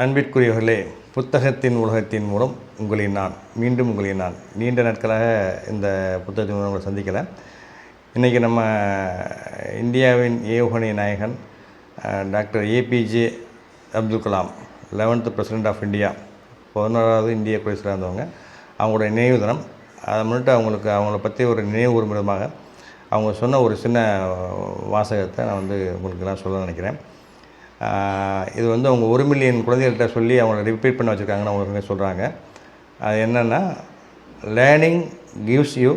அன்பிற்குரியவர்களே புத்தகத்தின் உலகத்தின் மூலம் உங்களை நான் மீண்டும் உங்களை நான் நீண்ட நாட்களாக இந்த புத்தகத்தின் மூலம் உங்களை சந்திக்கிறேன் இன்றைக்கி நம்ம இந்தியாவின் ஏவுகணை நாயகன் doctor APJ Abdul Kalam eleventh president of India பதினோராவது இந்திய குடியரசில் இருந்தவங்க அவங்களுடைய நினைவு தினம். அதை முன்னிட்டு அவங்களுக்கு அவங்கள பற்றி ஒரு நினைவு கூறும் விதமாக அவங்க சொன்ன ஒரு சின்ன வாசகத்தை நான் வந்து உங்களுக்கு நான் சொல்ல நினைக்கிறேன். இது வந்து அவங்க ஒரு மில்லியன் குழந்தைகள்கிட்ட சொல்லி அவங்கள ரிப்பீட் பண்ண வச்சுருக்காங்கன்னு அவங்க சொல்கிறாங்க அது என்னென்னா learning gives you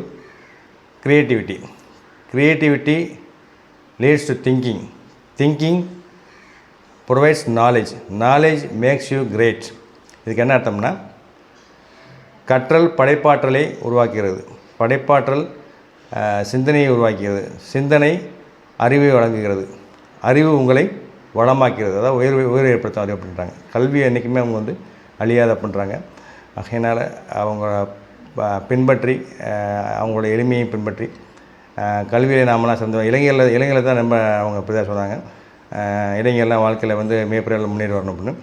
creativity creativity leads to thinking thinking provides knowledge knowledge makes you great இதுக்கு என்ன அர்த்தம்னா கற்றல் படைப்பாற்றலை உருவாக்குகிறது. படைப்பாற்றல் சிந்தனையை உருவாக்குகிறது. சிந்தனை அறிவை வழங்குகிறது. அறிவு உங்களை வளமாக்கிறது. அதாவது உயர்வு உயர்வு ஏற்படுத்தும் அறிவு அப்படின்றாங்க கல்வியை என்றைக்குமே அவங்க வந்து அழியாத பண்ணுறாங்க ஆகையினால் அவங்க பின்பற்றி அவங்களோட எளிமையை பின்பற்றி கல்வியில் நாமெல்லாம் சந்தோம் இளைஞர்கள் இளைஞர்கள் தான் ரொம்ப அவங்க இப்படி தான் சொன்னாங்க இளைஞர்லாம் வாழ்க்கையில் வந்து மிகப்பெரிய முன்னேறி வரணும் அப்படின்னு.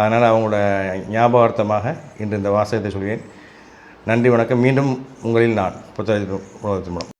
அதனால் அவங்களோட ஞாபகார்த்தமாக இன்று இந்த வாசகத்தை சொல்கிறேன். நன்றி வணக்கம். மீண்டும் உங்களில் நான் புத்தகத்தின் உலகத்தின் மூலம்